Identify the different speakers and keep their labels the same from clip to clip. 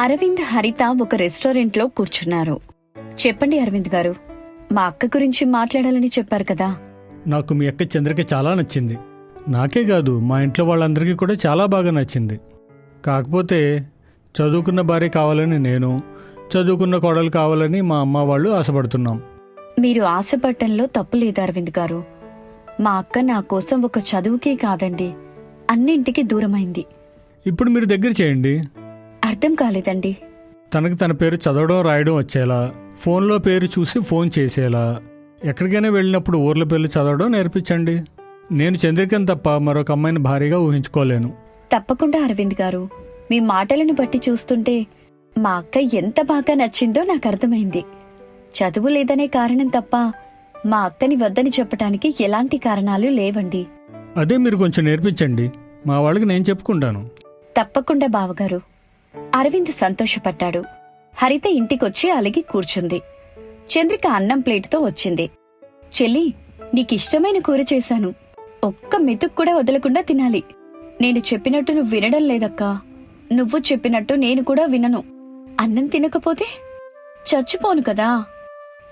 Speaker 1: అరవింద్ హరిత ఒక రెస్టారెంట్లో కూర్చున్నారు. చెప్పండి అరవింద్ గారు మా అక్క గురించి మాట్లాడాలని చెప్పారు కదా.
Speaker 2: నాకు మీ అక్క చంద్రిక చాలా నచ్చింది. నాకే కాదు మా ఇంట్లో వాళ్ళందరికీ కూడా చాలా బాగా నచ్చింది. కాకపోతే చదువుకున్న భార్య కావాలని నేను చదువుకున్న కోడలు కావాలని మా అమ్మ వాళ్ళు ఆశపడుతున్నాం.
Speaker 1: మీరు ఆశపడటంలో తప్పు లేదు అరవింద్ గారు. మా అక్క నా కోసం ఒక చదువుకే కాదండి అన్నింటికి దూరమైంది.
Speaker 2: ఇప్పుడు మీరు దగ్గర చేయండి.
Speaker 1: అర్థం కాలేదండి.
Speaker 2: తనకి తన పేరు చదవడం రాయడం వచ్చేలా ఫోన్లో పేరు చూసి ఫోన్ చేసేలా ఎక్కడికైనా వెళ్ళినప్పుడు ఊర్ల పేర్లు చదవడం నేర్పించండి. నేను చంద్రికను తప్ప మరొక అమ్మాయిని భారీగా ఊహించుకోలేను.
Speaker 1: తప్పకుండా అరవింద్ గారు. మీ మాటలను బట్టి చూస్తుంటే మా అక్క ఎంత బాగా నచ్చిందో నాకు అర్థమైంది. చదువు లేదనే కారణం తప్ప మా అక్కని వద్దని చెప్పటానికి ఎలాంటి కారణాలు లేవండి.
Speaker 2: అదే మీరు కొంచెం నేర్పించండి. మా వాళ్ళకి నేను చెప్పుకుంటాను.
Speaker 1: తప్పకుండా బావగారు. అరవింద్ సంతోషపడ్డాడు. హరిత ఇంటికొచ్చి అలిగి కూర్చుంది. చంద్రిక అన్నం ప్లేటుతో వచ్చింది. చెల్లి నీకిష్టమైన కూర చేశాను. ఒక్క మెతుకు కూడా వదలకుండా తినాలి. నేను చెప్పినట్టు నువ్వు వినడం లేదక్కా. నువ్వు చెప్పినట్టు నేను కూడా వినను. అన్నం తినకపోతే? చచ్చిపోను కదా.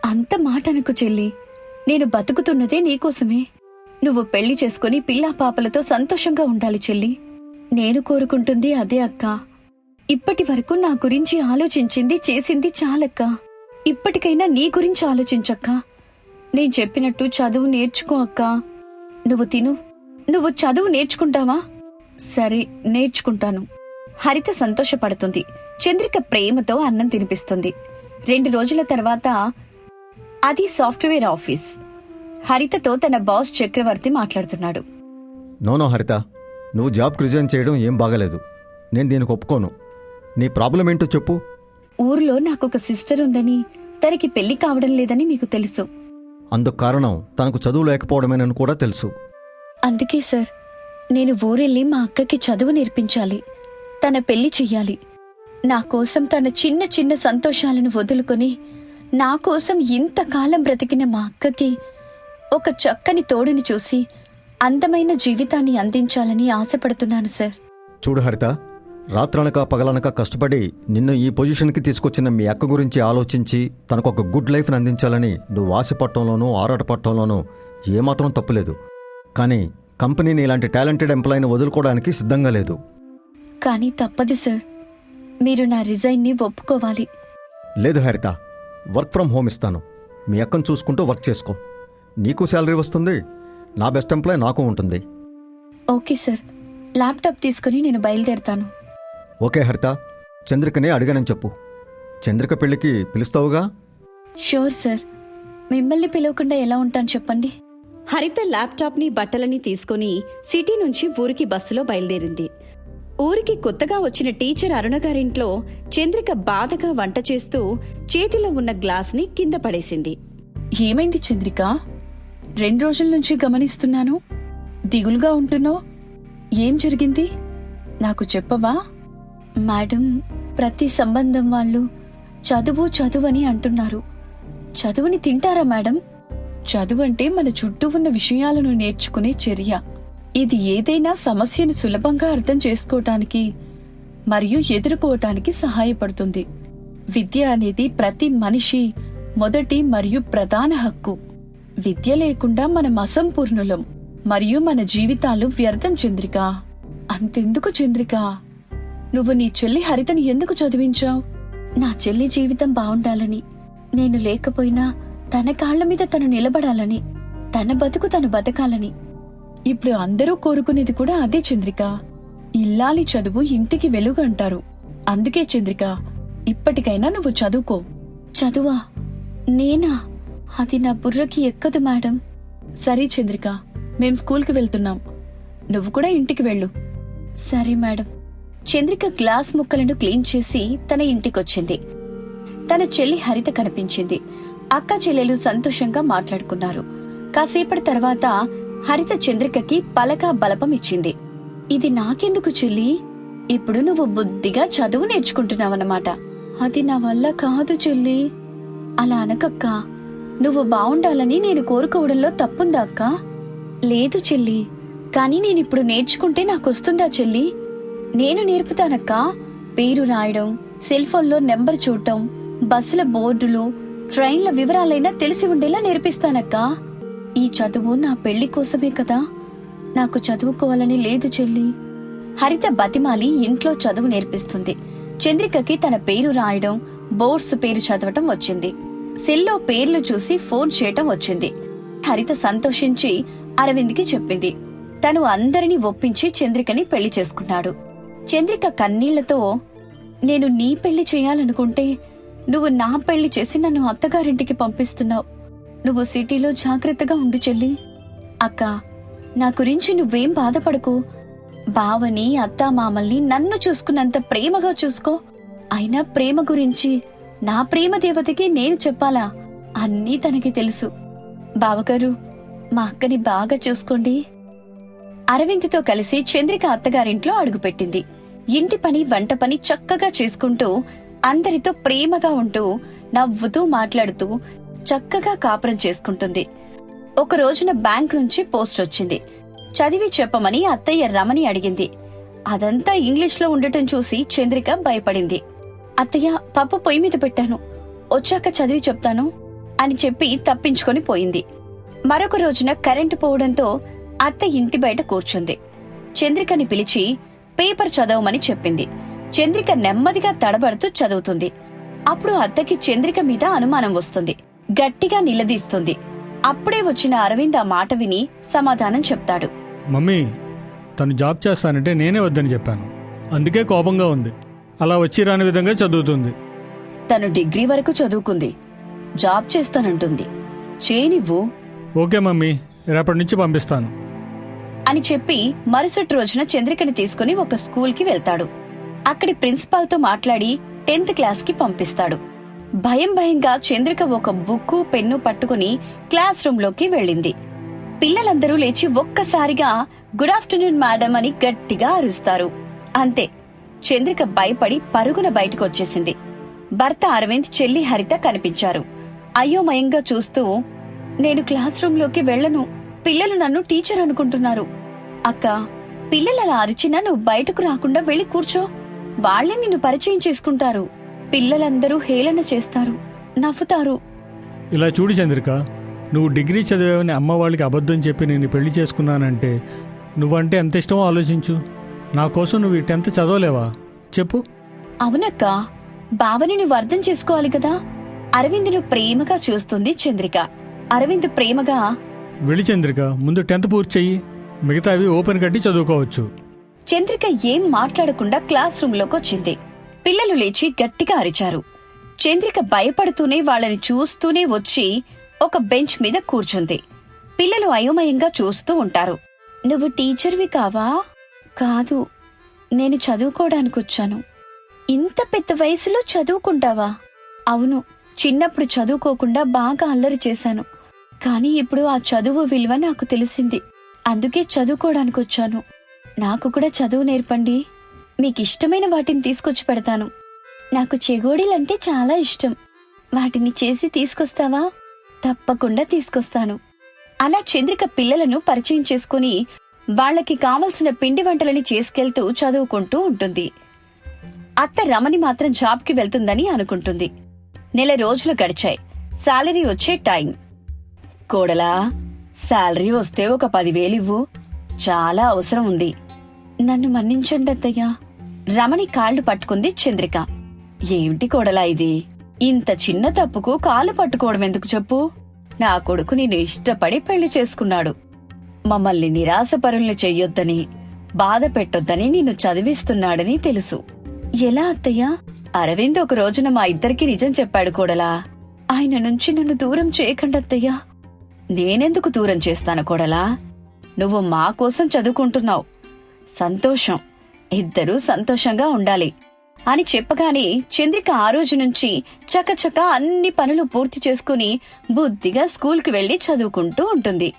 Speaker 1: అంత మాట అనకు చెల్లి. నేను బతుకుతున్నదే నీకోసమే. నువ్వు పెళ్ళి చేసుకుని పిల్లా పాపలతో సంతోషంగా ఉండాలి చెల్లి. నేను కోరుకుంటుంది అదే అక్కా. ఇప్పటి వరకు నా గురించి ఆలోచించింది చేసింది చాలక్క. ఇప్పటికైనా నీ గురించి ఆలోచించక్క. నేను చెప్పినట్టు చదువు నేర్చుకో అక్క. నువ్వు తిను. నువ్వు చదువు నేర్చుకుంటావా? సరే నేర్చుకుంటాను. హరిత సంతోషపడుతుంది. చంద్రిక ప్రేమతో అన్నం తినిపిస్తుంది. రెండు రోజుల తర్వాత అది సాఫ్ట్వేర్ ఆఫీస్. హరితతో తన బాస్ చక్రవర్తి మాట్లాడుతున్నాడు.
Speaker 3: No no Haritha. నువ్వు జాబ్కి రిజైన్ చేయడం ఏం బాగలేదు. నేను దీనికి ఒప్పుకోను. నీ ప్రాబ్లం ఏంటో చెప్పు.
Speaker 1: ఊర్లో నాకొక సిస్టర్ ఉందని తనకి పెళ్ళి కావడం లేదని మీకు తెలుసు.
Speaker 3: అందుకు కారణం తనకు చదువు లేకపోవడమేనని కూడా తెలుసు.
Speaker 1: అందుకే సార్ నేను ఊరెళ్ళి మా అక్కకి చదువు నేర్పించాలి. తన పెళ్ళి చెయ్యాలి. నా కోసం తన చిన్న చిన్న సంతోషాలను వదులుకొని నా కోసం ఇంతకాలం బ్రతికిన మా అక్కకి ఒక చక్కని తోడుని చూసి అందమైన జీవితాన్ని అందించాలని ఆశపడుతున్నాను సార్.
Speaker 3: చూడు హరిత రాత్రనక పగలనక కష్టపడి నిన్ను ఈ పొజిషన్కి తీసుకొచ్చిన మీ అక్క గురించి ఆలోచించి తనకు ఒక గుడ్ లైఫ్ని అందించాలని నువ్వు ఆశపట్టంలోనూ ఆరాటపట్టంలోనూ ఏమాత్రం తప్పులేదు. కానీ కంపెనీని ఇలాంటి టాలెంటెడ్ ఎంప్లాయీని వదులుకోవడానికి సిద్ధంగా లేదు.
Speaker 1: కానీ తప్పదు సార్. మీరు నా రిజైన్ని ఒప్పుకోవాలి.
Speaker 3: లేదు హరిత. వర్క్ ఫ్రమ్ హోమ్ ఇస్తాను. మీ అక్కను చూసుకుంటూ వర్క్ చేసుకో. నీకు శాలరీ వస్తుంది నా బెస్ట్ ఎంప్లాయ్ నాకు ఉంటుంది.
Speaker 1: Okay sir. ల్యాప్టాప్ తీసుకుని నేను బయలుదేరుతాను.
Speaker 3: ఓకే హరిత చంద్రికనే అడిగానని చెప్పు. చంద్రిక పెళ్ళికి పిలుస్తావుగా?
Speaker 1: Sure sir. మిమ్మల్ని పిలవకుండా ఎలా ఉంటాను చెప్పండి?
Speaker 4: హరిత ల్యాప్టాప్ని బట్టలని తీసుకుని సిటీ నుంచి ఊరికి బస్సులో బయలుదేరింది. ఊరికి కొత్తగా వచ్చిన టీచర్ అరుణ గారింట్లో చంద్రిక బాధగా వంట చేస్తూ చేతిలో ఉన్న గ్లాస్ని కింద పడేసింది.
Speaker 1: ఏమైంది చంద్రిక? రెండు రోజుల నుంచి గమనిస్తున్నాను. దిగులుగా ఉంటున్నావు. ఏం జరిగింది? నాకు చెప్పవా? మేడం ప్రతి సంబంధం వాళ్ళు చదువు చదువు అని అంటున్నారు. చదువుని తింటారా మేడం? చదువు అంటే మన చుట్టూ ఉన్న విషయాలను నేర్చుకునే చర్య. ఇది ఏదైనా సమస్యను సులభంగా అర్థం చేసుకోవటానికి మరియు ఎదుర్కోవటానికి సహాయపడుతుంది. విద్య అనేది ప్రతి మనిషి మొదటి మరియు ప్రధాన హక్కు. విద్య లేకుండా మనం అసంపూర్ణులం మరియు మన జీవితాలు వ్యర్థం చంద్రిక. అంతెందుకు చంద్రిక? నువ్వు నీ చెల్లి హరితని ఎందుకు చదివించావు? నా చెల్లి జీవితం బావుండాలని నేను లేకపోయినా తన కాళ్ళ మీద తను నిలబడాలని తన బతుకు తను బతకాలని. ఇప్పుడు అందరూ కోరుకునేది కూడా అదే చంద్రిక. ఇల్లాలి చదువు ఇంటికి వెలుగు అంటారు. అందుకే చంద్రిక ఇప్పటికైనా నువ్వు చదువుకో. చదువా? నేనా? అది నా బుర్రకి ఎక్కదు మేడం. సరే చంద్రిక మేం స్కూల్కి వెళ్తున్నాం. నువ్వు కూడా ఇంటికి వెళ్ళు. సరే మేడం. చంద్రిక గ్లాస్ ముక్కలను క్లీన్ చేసి తన ఇంటికొచ్చింది. తన చెల్లి హరిత కనిపించింది. అక్క చెల్లెలు సంతోషంగా మాట్లాడుకున్నారు. కాసేపటి తర్వాత హరిత చంద్రికకి పలక బలపం ఇచ్చింది. ఇది నాకెందుకు చెల్లి? ఇప్పుడు నువ్వు బుద్ధిగా చదువు నేర్చుకుంటున్నావన్నమాట. అది నా వల్ల కాదు చెల్లి. అలా అనకక్క. నువ్వు బావుండాలని నేను కోరుకోవడంలో తప్పుందా అక్క? లేదు చెల్లి. కానీ నేనిప్పుడు నేర్చుకుంటే నాకొస్తుందా చెల్లి? నేను నేర్పుతానక్కా. పేరు రాయడం సెల్ ఫోన్లో నెంబర్ చూడటం బస్సుల బోర్డులు ట్రైన్ల వివరాలైనా తెలిసి ఉండేలా నేర్పిస్తానక్కా. ఈ చదువు నా పెళ్ళి కోసమే కదా. నాకు చదువుకోవాలని లేదు చెల్లి. హరిత బతిమాలి ఇంట్లో చదువు నేర్పిస్తుంది. చంద్రికకి తన పేరు రాయడం బోర్డ్స్ పేరు చదవటం వచ్చింది. సెల్లో పేర్లు చూసి ఫోన్ చేయటం వచ్చింది. హరిత సంతోషించి అరవింద్కి చెప్పింది. తను అందరినీ ఒప్పించి చంద్రికని పెళ్ళి చేసుకున్నాడు. చంద్రిక కన్నీళ్ళతో నేను నీ పెళ్ళి చేయాలనుకుంటే నువ్వు నా పెళ్ళి చేసి నన్ను అత్తగారింటికి పంపిస్తున్నావు. నువ్వు సిటీలో జాగ్రత్తగా ఉండు చెల్లి. అక్క నా గురించి నువ్వేం బాధపడకు. బావని అత్తామామల్ని నన్ను చూసుకున్నంత ప్రేమగా చూసుకో. అయినా ప్రేమ గురించి నా ప్రేమ దేవతకి నేను చెప్పాలా? అన్నీ తనకి తెలుసు. బావగారు మా అక్కని బాగా చూసుకోండి. అరవింద్తో కలిసి చంద్రిక అత్తగారింట్లో అడుగుపెట్టింది. ఇంటి పని వంట పని చక్కగా చేసుకుంటూ అందరితో ప్రేమగా ఉంటూ నవ్వుతూ మాట్లాడుతూ చక్కగా కాపురం చేసుకుంటుంది. ఒక రోజున బ్యాంక్ నుంచి పోస్ట్ వచ్చింది. చదివి చెప్పమని అత్తయ్య రమణి అడిగింది. అదంతా ఇంగ్లీష్లో ఉండటం చూసి చంద్రిక భయపడింది. అత్తయ్య పప్పు పొయ్యి మీద పెట్టాను. వచ్చాక చదివి చెప్తాను అని చెప్పి తప్పించుకొని పోయింది. మరొక రోజున కరెంటు పోవడంతో అత్త ఇంటి బయట కూర్చుంది. చంద్రికని పిలిచి పేపర్ చదవమని చెప్పింది. చంద్రిక నెమ్మదిగా తడబడుతూ చదువుతుంది. అప్పుడు అత్తకి చంద్రిక మీద అనుమానం వస్తుంది. గట్టిగా నిలదీస్తుంది. అప్పుడే వచ్చిన అరవింద్ ఆ మాట విని సమాధానం చెప్తాడు.
Speaker 2: మమ్మీ తను జాబ్ చేస్తానంటే నేనే వద్దని చెప్పాను. అందుకే కోపంగా ఉంది. అలా వచ్చి రాని విధంగా చదువుతుంది.
Speaker 1: తను డిగ్రీ వరకు చదువుకుంది. జాబ్ చేస్తానంటుంది. చేనివ్వు.
Speaker 2: ఓకే మమ్మీ రేపటి నుంచి పంపిస్తాను.
Speaker 1: అని చెప్పి మరుసటి రోజున చంద్రికని తీసుకుని ఒక స్కూల్కి వెళ్తాడు. అక్కడి ప్రిన్సిపాల్తో మాట్లాడి టెన్త్ క్లాస్కి పంపిస్తాడు. భయం భయంగా చంద్రిక ఒక బుక్కు పెన్ను పట్టుకుని క్లాస్ రూంలోకి వెళ్ళింది. పిల్లలందరూ లేచి ఒక్కసారిగా గుడ్ ఆఫ్టర్నూన్ మేడం అని గట్టిగా అరుస్తారు. అంతే. చంద్రిక భయపడి పరుగున బయటకు వచ్చేసింది భర్త అరవింద్ చెల్లి హరిత కనిపించారు. అయోమయంగా చూస్తూ నేను క్లాస్ రూంలోకి వెళ్ళను. పిల్లలు నన్ను టీచర్ అనుకుంటున్నారు. అక్క పిల్లలు అలా అరిచినా నువ్వు బయటకు రాకుండా వెళ్ళి కూర్చో. వాళ్ళే నిన్ను పరిచయం చేసుకుంటారు. పిల్లలందరూ హేళన చేస్తారు. నవ్వుతారు.
Speaker 2: ఇలా చూడు చంద్రిక నువ్వు డిగ్రీ చదివావని అమ్మ వాళ్ళకి అబద్ధం చెప్పి నేను పెళ్ళి చేసుకున్నానంటే నువ్వంటే ఎంత ఇష్టమో ఆలోచించు. నా కోసం నువ్వు ఈ టెన్త్ చదవలేవా? చెప్పు.
Speaker 1: అవునక్క బావని నువ్వు అర్థం చేసుకోవాలి కదా? అరవింద్ను ప్రేమగా చూస్తుంది చంద్రిక. అరవింద్ ప్రేమగా
Speaker 2: వెళ్ళి చంద్రిక ముందు టెన్త్ పూర్తి చెయ్యి. మిగతావి ఓపెన్ కట్టి చదువుకోవచ్చు.
Speaker 1: చంద్రిక ఏం మాట్లాడకుండా క్లాస్ రూమ్లోకి వచ్చింది. పిల్లలు లేచి గట్టిగా అరిచారు. చంద్రిక భయపడుతూనే వాళ్ళని చూస్తూనే వచ్చి ఒక బెంచ్ మీద కూర్చుంది. పిల్లలు అయోమయంగా చూస్తూ ఉంటారు. నువ్వు టీచర్వి కావా? కాదు. నేను చదువుకోవడానికి వచ్చాను. ఇంత పెద్ద వయసులో చదువుకుంటావా? అవును. చిన్నప్పుడు చదువుకోకుండా బాగా అల్లరి చేశాను. కానీ ఇప్పుడు ఆ చదువు విలువ నాకు తెలిసింది. అందుకే చదువుకోవడానికి వచ్చాను. నాకు కూడా చదువు నేర్పండి. మీకు ఇష్టమైన వాటిని తీసుకొచ్చి పెడతాను. నాకు చెగోడీలంటే చాలా ఇష్టం. వాటిని చేసి తీసుకొస్తావా? తప్పకుండా తీసుకొస్తాను. అలా చంద్రిక పిల్లలను పరిచయం చేసుకుని వాళ్ళకి కావలసిన పిండి వంటలని చేసుకెళ్తూ చదువుకుంటూ ఉంటుంది. అత్త రమణి మాత్రం జాబ్కి వెళ్తుందని అనుకుంటుంది. నెల రోజులు గడిచాయి. శాలరీ వచ్చే టైం. కోడలా శాలరీ వస్తే ఒక పదివేలు ఇవ్వు. చాలా అవసరం ఉంది. నన్ను మన్నించండి అత్తయ్యా. రమణి కాళ్ళు పట్టుకుంది చంద్రిక. ఏమిటి కోడలా ఇది? ఇంత చిన్న తప్పుకు కాళ్ళు పట్టుకోవడం ఎందుకు చెప్పు? నా కొడుకు నిన్ను ఇష్టపడి పెళ్ళి చేసుకున్నాడు. మమ్మల్ని నిరాశపరుల్ని చెయ్యొద్దని బాధ పెట్టొద్దని నిన్ను చదివిస్తున్నాడని తెలుసు. ఎలా అత్తయ్యా? అరవింద్ ఒక రోజున మా ఇద్దరికి నిజం చెప్పాడు కోడలా. ఆయన నుంచి నన్ను దూరం చేయకండి అత్తయ్యా. నేనెందుకు దూరం చేస్తాను కోడలా? నువ్వు మా కోసం చదువుకుంటున్నావు. సంతోషం. ఇద్దరూ సంతోషంగా ఉండాలి. అని చెప్పగానే చంద్రిక ఆ రోజు నుంచి చకచక అన్ని పనులు పూర్తి చేసుకుని బుద్ధిగా స్కూల్కి వెళ్ళి చదువుకుంటూ ఉంటుంది.